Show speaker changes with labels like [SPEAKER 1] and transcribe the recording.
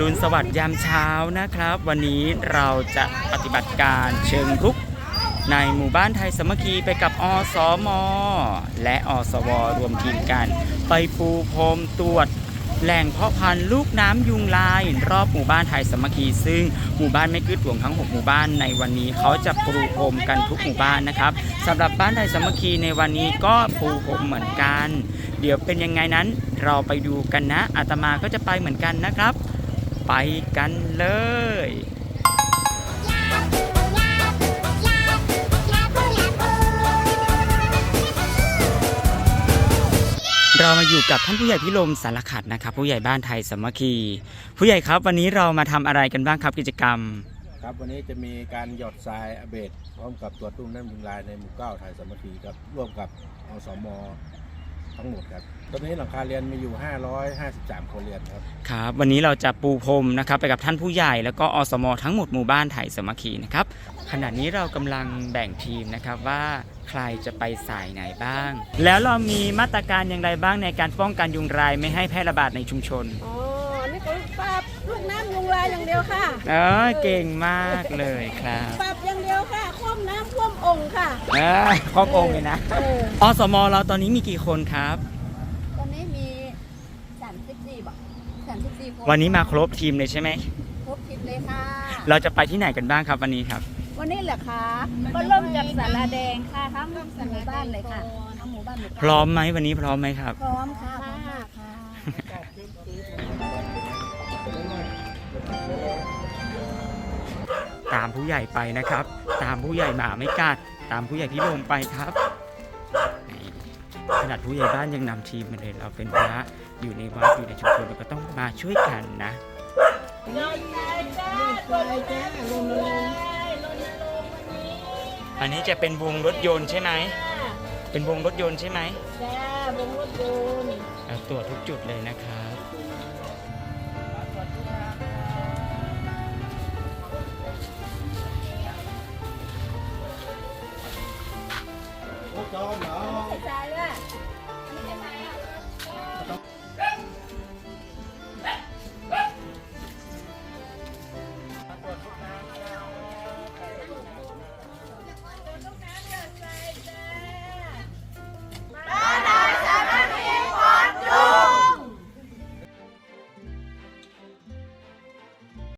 [SPEAKER 1] รุณสวัสดิ์ยามเช้านะครับ วันนี้เราจะปฏิบัติการเชิงรุก ในหมู่บ้านไทยสมัคคีไปกับอสมและอสวรวมทีมกัน ไปปูพรมตรวจแหล่งเพาะพันธุ์ลูกน้ำยุงลาย รอบหมู่บ้านไทยสมัคคี ซึ่งหมู่บ้านไม่กึดหลวงทั้ง 6 หมู่บ้านในวันนี้เขาจะปูพรมกันทุกหมู่บ้านนะครับสำหรับบ้านไทยสมัคคีในวันนี้ก็ปูพรมเหมือนกัน เดี๋ยวเป็นยังไงนั้นเราไปดูกันนะอาตมาก็จะไปเหมือนกันนะครับ ไปกันเลยเรามาอยู่กับท่านผู้ใหญ่พิรมสารขัดนะครับ ผู้ใหญ่บ้านไทยสามัคคี ผู้ใหญ่ครับวันนี้เรามาทำอะไรกันบ้างครับกิจกรรม
[SPEAKER 2] ครับวันนี้จะมีการหยอดทรายอเบดพร้อมกับตัวจตุ้มน้ำยุงลายในหมู่เก้าไทยสามัคคีครับร่วมกับอสม ทั้งหมดครับ ตอนนี้หลังคาเรียนมีอยู่ 553ครัวเรือนครับ
[SPEAKER 1] ครับ วันนี้เราจะปูพรมนะครับไปกับท่านผู้ใหญ่แล้วก็อสม ทั้งหมดหมู่บ้านไทยสมัคคีนะครับขณะนี้เรากำลังแบ่งทีมนะครับว่าใครจะไปสายไหนบ้าง แล้วเรามีมาตรการอย่างไรบ้างในการป้องกันยุงลายไม่ให้แพร่ระบาดในชุมชน
[SPEAKER 3] อ๋อ ลูกน้ำยุงลายอย่างเดียวค่ะ
[SPEAKER 1] เออเก่งมากเลยครับ
[SPEAKER 3] ปราบอย่างเดียวค่ะคว่ำน้ำคว่ำองค์ค่ะ
[SPEAKER 1] เออครอบองค์เลยนะ
[SPEAKER 3] เออ
[SPEAKER 1] อสมเราตอนนี้มีกี่คนครับ
[SPEAKER 3] ตอนนี้มีสามสิบสี่บอกสามสิบสี่คน
[SPEAKER 1] วันนี้มาครบทีมเลยใช่ไหม
[SPEAKER 3] ครบทิศเลยค่ะ
[SPEAKER 1] เราจะไปที่ไหนกันบ้างครับวันนี้ครับ
[SPEAKER 3] วันนี้เหรอคะก็เริ่มจากสาราแดงค่ะทั้งหมู่บ้านเลยค่ะทั้งหมู่บ้านหมู่
[SPEAKER 1] พร้อมไหมวันนี้พร้อมไหมครับ
[SPEAKER 3] พร้อมค่ะพร้อมมากค่ะ
[SPEAKER 1] ตามผู้ใหญ่ไปนะครับ ตามผู้ใหญ่หมาไม่กัดตามผู้ใหญ่พี่ลมไปครับนี่ขนาดผู้ใหญ่บ้านยังนำทีมมาเลยเราเป็นพระอยู่ในวัดอยู่ในชุมชนเราก็ต้องมาช่วยกันนะอันนี้จะเป็นวงรถยนต์ใช่ไหมเป็นวงรถยนต์ใช่ไหม
[SPEAKER 3] จ้าวงรถยนต์
[SPEAKER 1] เราตรวจทุกจุดเลยนะครับ dog now.